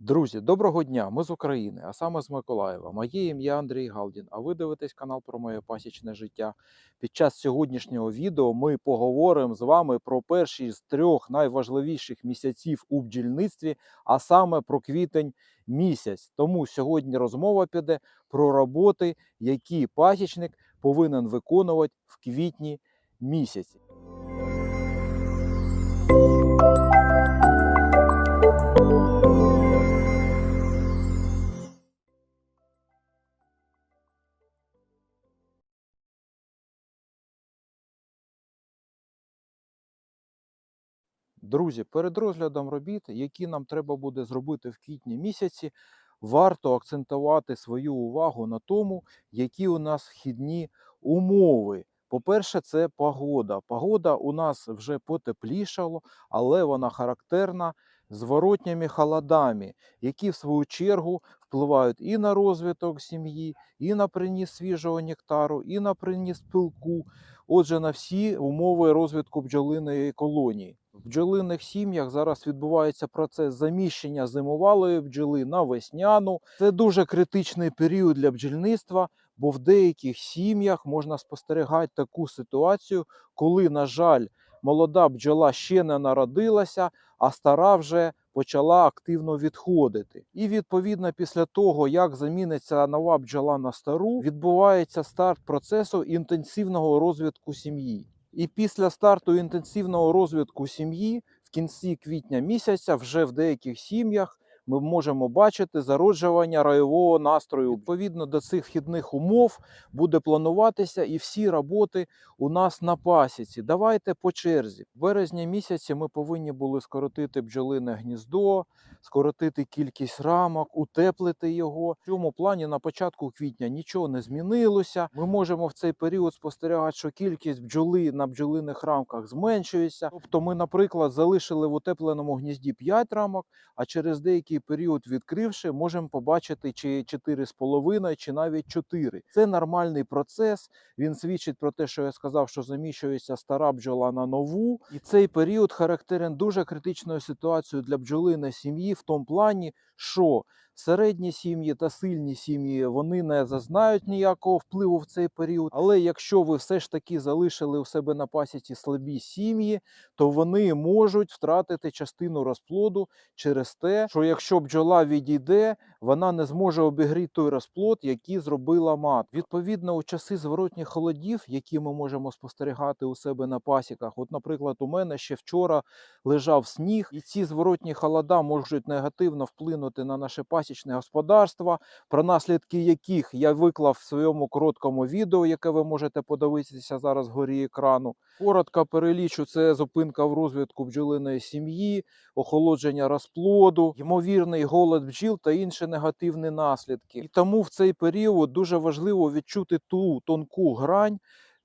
Друзі, доброго дня! Ми з України, а саме з Миколаєва. Моє ім'я Андрій Галдін. А ви дивитесь канал про моє пасічне життя. Під час сьогоднішнього відео ми поговоримо з вами про перші з трьох найважливіших місяців у бджільництві, а саме про квітень місяць. Тому сьогодні розмова піде про роботи, які пасічник повинен виконувати в квітні місяці. Друзі, перед розглядом робіт, які нам треба буде зробити в квітні місяці, варто акцентувати свою увагу на тому, які у нас вхідні умови. По-перше, це погода. Погода у нас вже потеплішало, але вона характерна зворотніми холодами, які в свою чергу впливають і на розвиток сім'ї, і на приніс свіжого нектару, і на приніс пилку. Отже, на всі умови розвитку бджолиної колонії. В бджолиних сім'ях зараз відбувається процес заміщення зимовалої бджоли на весняну. Це дуже критичний період для бджільництва, бо в деяких сім'ях можна спостерігати таку ситуацію, коли, на жаль, молода бджола ще не народилася, а стара вже почала активно відходити. І відповідно після того, як заміниться нова бджола на стару, відбувається старт процесу інтенсивного розвитку сім'ї. І після старту інтенсивного розвитку сім'ї в кінці квітня місяця вже в деяких сім'ях ми можемо бачити зароджування райового настрою. Відповідно до цих вхідних умов буде плануватися і всі роботи у нас на пасіці. Давайте по черзі. В березні місяці ми повинні були скоротити бджолине гніздо, скоротити кількість рамок, утеплити його. В цьому плані на початку квітня нічого не змінилося. Ми можемо в цей період спостерігати, що кількість бджоли на бджолиних рамках зменшується. Тобто, ми, наприклад, залишили в утепленому гнізді 5 рамок, а через деякий період відкривши, можемо побачити чи 4,5, чи навіть 4. Це нормальний процес. Він свідчить про те, що я сказав, що заміщується стара бджола на нову, і цей період характерен дуже критичною ситуацією для бджолиної сім'ї в тому плані, що середні сім'ї та сильні сім'ї вони не зазнають ніякого впливу в цей період. Але якщо ви все ж таки залишили у себе на пасіці слабі сім'ї, то вони можуть втратити частину розплоду через те, що якщо бджола відійде, вона не зможе обігріти той розплод, який зробила мат. Відповідно, у часи зворотніх холодів, які ми можемо спостерігати у себе на пасіках, от, наприклад, у мене ще вчора лежав сніг, і ці зворотні холода можуть негативно вплинути на наше пасічне господарство, про наслідки яких я виклав в своєму короткому відео, яке ви можете подивитися зараз вгорі екрану. Коротко перелічу це зупинка в розвитку бджолиної сім'ї, охолодження розплоду, ймовірний голод бджіл та інші негативні наслідки. І тому в цей період дуже важливо відчути ту тонку грань.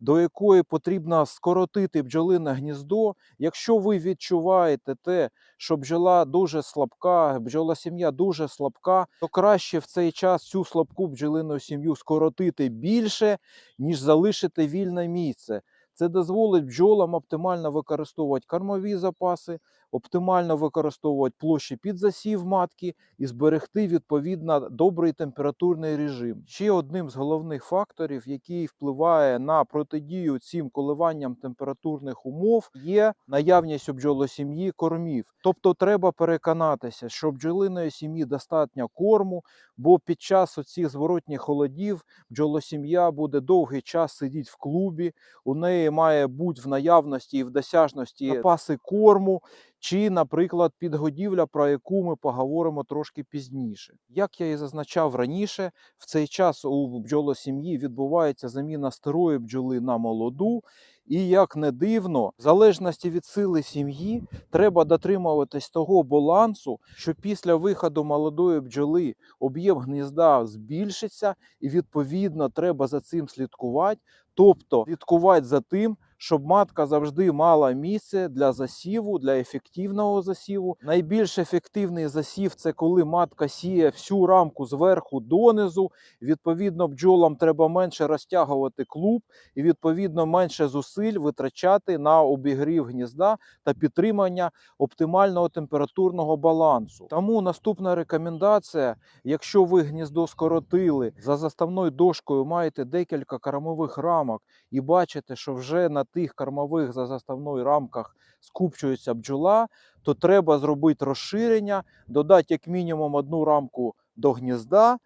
До якої потрібно скоротити бджолине гніздо. Якщо ви відчуваєте те, що бджола дуже слабка, бджола сім'я дуже слабка, то краще в цей час цю слабку бджолину сім'ю скоротити більше, ніж залишити вільне місце. Це дозволить бджолам оптимально використовувати кормові запаси, оптимально використовувати площі під засів матки і зберегти відповідно добрий температурний режим. Ще одним з головних факторів, який впливає на протидію цим коливанням температурних умов, є наявність у бджолосім'ї кормів. Тобто треба переконатися, що бджолиної сім'ї достатньо корму, бо під час оцих зворотніх холодів бджолосім'я буде довгий час сидіти в клубі, у неї має бути в наявності і в досяжності запаси корму, чи, наприклад, підгодівля, про яку ми поговоримо трошки пізніше. Як я і зазначав раніше, в цей час у бджолосім'ї відбувається заміна старої бджоли на молоду. І як не дивно, в залежності від сили сім'ї, треба дотримуватись того балансу, що після виходу молодої бджоли об'єм гнізда збільшиться, і відповідно треба за цим слідкувати. Тобто слідкувати за тим, щоб матка завжди мала місце для засіву, для ефективного засіву. Найбільш ефективний засів це коли матка сіє всю рамку зверху донизу. Відповідно, бджолам треба менше розтягувати клуб і відповідно менше зусиль витрачати на обігрів гнізда та підтримання оптимального температурного балансу. Тому наступна рекомендація: якщо ви гніздо скоротили за заставною дошкою, маєте декілька кормових рамок і бачите, що вже на тих кормових за заставною рамках скупчується бджола, то треба зробити розширення, додати як мінімум одну рамку до гнізда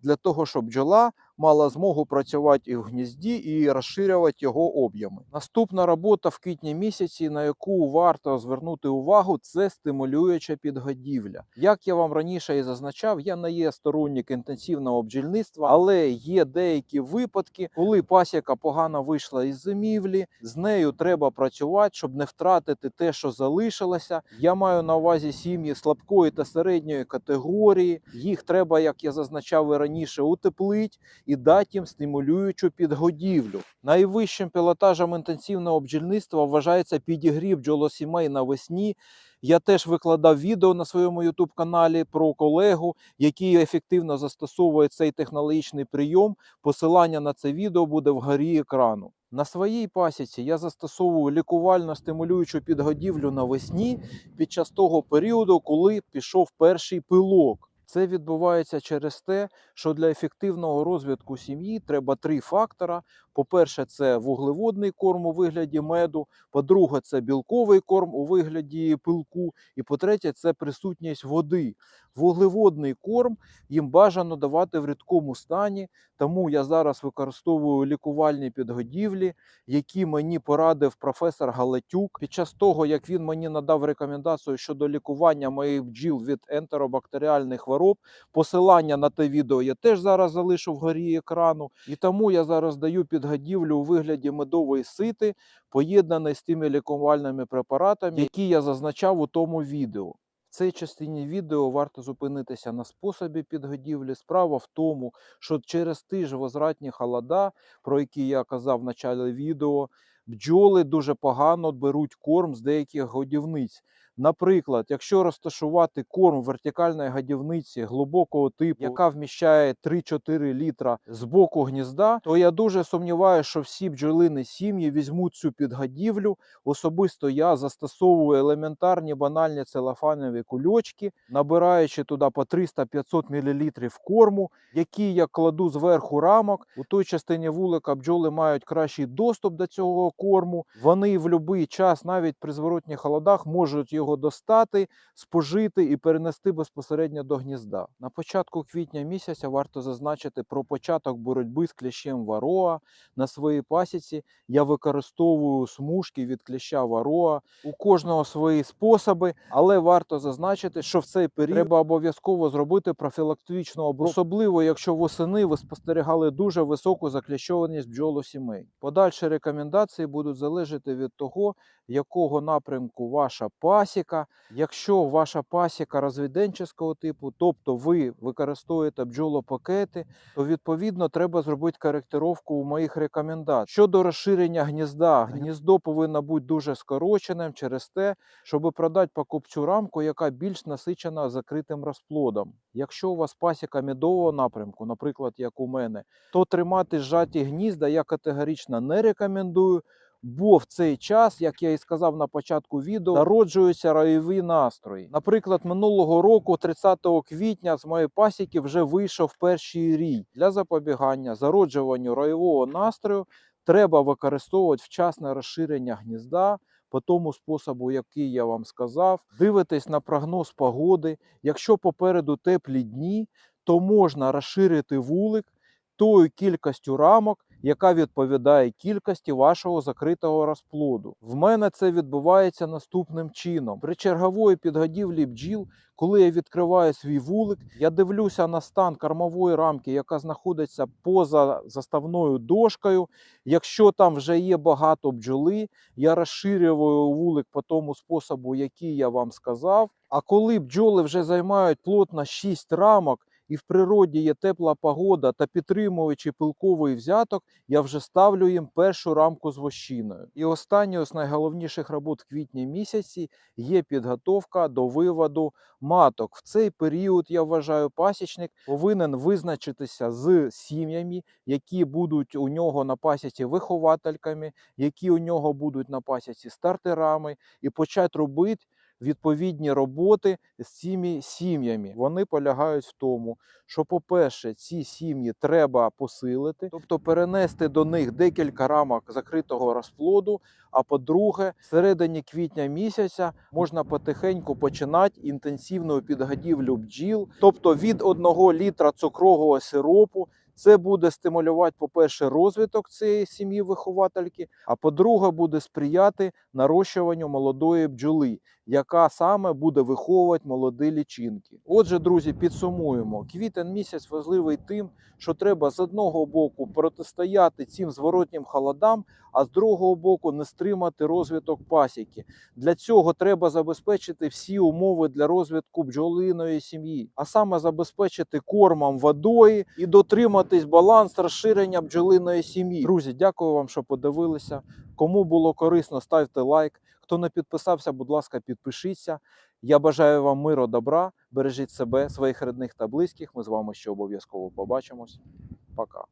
для того, щоб бджола мала змогу працювати і в гнізді, і розширювати його об'єми. Наступна робота в квітні місяці, на яку варто звернути увагу, це стимулююча підгодівля. Як я вам раніше і зазначав, я не є сторонник інтенсивного бджільництва, але є деякі випадки, коли пасіка погано вийшла із зимівлі, з нею треба працювати, щоб не втратити те, що залишилося. Я маю на увазі сім'ї слабкої та середньої категорії. Їх треба, як я зазначав і раніше, утеплити і дати їм стимулюючу підгодівлю. Найвищим пілотажем інтенсивного бджільництва вважається підігрів бджолосімей навесні. Я теж викладав відео на своєму youtube каналі про колегу, який ефективно застосовує цей технологічний прийом. Посилання на це відео буде вгорі екрану. На своїй пасіці я застосовую лікувально стимулюючу підгодівлю навесні під час того періоду, коли пішов перший пилок. Це відбувається через те, що для ефективного розвитку сім'ї треба три фактора. По-перше, це вуглеводний корм у вигляді меду. По-друге, це білковий корм у вигляді пилку. І по-третє, це присутність води. Вуглеводний корм їм бажано давати в рідкому стані, тому я зараз використовую лікувальні підгодівлі, які мені порадив професор Галатюк. Під час того, як він мені надав рекомендацію щодо лікування моїх бджіл від ентеробактеріальних хвороб, посилання на те відео я теж зараз залишу вгорі екрану. І тому я зараз даю підгодівлю у вигляді медової сити, поєднаної з тими лікувальними препаратами, які я зазначав у тому відео. Цій частині відео варто зупинитися на способі підгодівлі. Справа в тому, що через ті ж возвратні холода, про які я казав в началі відео, бджоли дуже погано беруть корм з деяких годівниць. Наприклад, якщо розташувати корм вертикальної годівниці глибокого типу, яка вміщає 3-4 літра з боку гнізда, то я дуже сумніваюся, що всі бджолини сім'ї візьмуть цю підгодівлю. Особисто я застосовую елементарні банальні целофанові кульочки, набираючи туди по 300-500 мл корму, які я кладу зверху рамок. У той частині вулика бджоли мають кращий доступ до цього корму. Вони в будь-який час, навіть при зворотніх холодах, можуть його достати, спожити і перенести безпосередньо до гнізда. На початку квітня місяця варто зазначити про початок боротьби з кліщем вароа. На своїй пасіці я використовую смужки від кліща вароа. У кожного свої способи, але варто зазначити, що в цей період треба обов'язково зробити профілактичну обробку, особливо якщо восени ви спостерігали дуже високу закліщованість бджолосімей. Подальші рекомендації будуть залежати від того, якого напрямку ваша пасіка. Якщо ваша пасіка розвіденческого типу, тобто ви використовуєте бджолопакети, то відповідно треба зробити коректировку у моїх рекомендацій. Щодо розширення гнізда, гніздо повинно бути дуже скороченим через те, щоб продати покупцю рамку, яка більш насичена закритим розплодом. Якщо у вас пасіка медового напрямку, наприклад, як у мене, то тримати зжаті гнізда я категорично не рекомендую. Бо в цей час, як я і сказав на початку відео, народжуються райові настрої. Наприклад, минулого року, 30 квітня, з моєї пасіки вже вийшов перший рій. Для запобігання зароджуванню райового настрою треба використовувати вчасне розширення гнізда. По тому способу, який я вам сказав, дивитесь на прогноз погоди. Якщо попереду теплі дні, то можна розширити вулик тою кількістю рамок, яка відповідає кількості вашого закритого розплоду. В мене це відбувається наступним чином. При чергової підгодівлі бджіл, коли я відкриваю свій вулик, я дивлюся на стан кормової рамки, яка знаходиться поза заставною дошкою. Якщо там вже є багато бджоли, я розширюю вулик по тому способу, який я вам сказав. А коли бджоли вже займають плотно 6 рамок, і в природі є тепла погода та підтримуючи пилковий взяток, я вже ставлю їм першу рамку з вощиною. І останньою з найголовніших робот в квітні місяці є підготовка до виводу маток. В цей період, я вважаю, пасічник повинен визначитися з сім'ями, які будуть у нього на пасіці виховательками, які у нього будуть на пасіці стартерами, і почати робити відповідні роботи з цими сім'ями. Вони полягають в тому, що, по-перше, ці сім'ї треба посилити, тобто перенести до них декілька рамок закритого розплоду. А по-друге, в середині квітня місяця можна потихеньку починати інтенсивну підгодівлю бджіл, тобто від 1 літра цукрового сиропу. Це буде стимулювати, по-перше, розвиток цієї сім'ї виховательки, а по-друге, буде сприяти нарощуванню молодої бджоли, яка саме буде виховувати молоді лічинки. Отже, друзі, підсумуємо: квітень місяць важливий тим, що треба з одного боку протистояти цим зворотнім холодам, а з другого боку не стримати розвиток пасіки. Для цього треба забезпечити всі умови для розвитку бджолиної сім'ї, а саме забезпечити кормом водою і дотриматись баланс розширення бджолиної сім'ї. Друзі, дякую вам, що подивилися. Кому було корисно, ставте лайк. Хто не підписався, будь ласка, підпишіться. Я бажаю вам миру, добра. Бережіть себе, своїх рідних та близьких. Ми з вами ще обов'язково побачимось. Пока.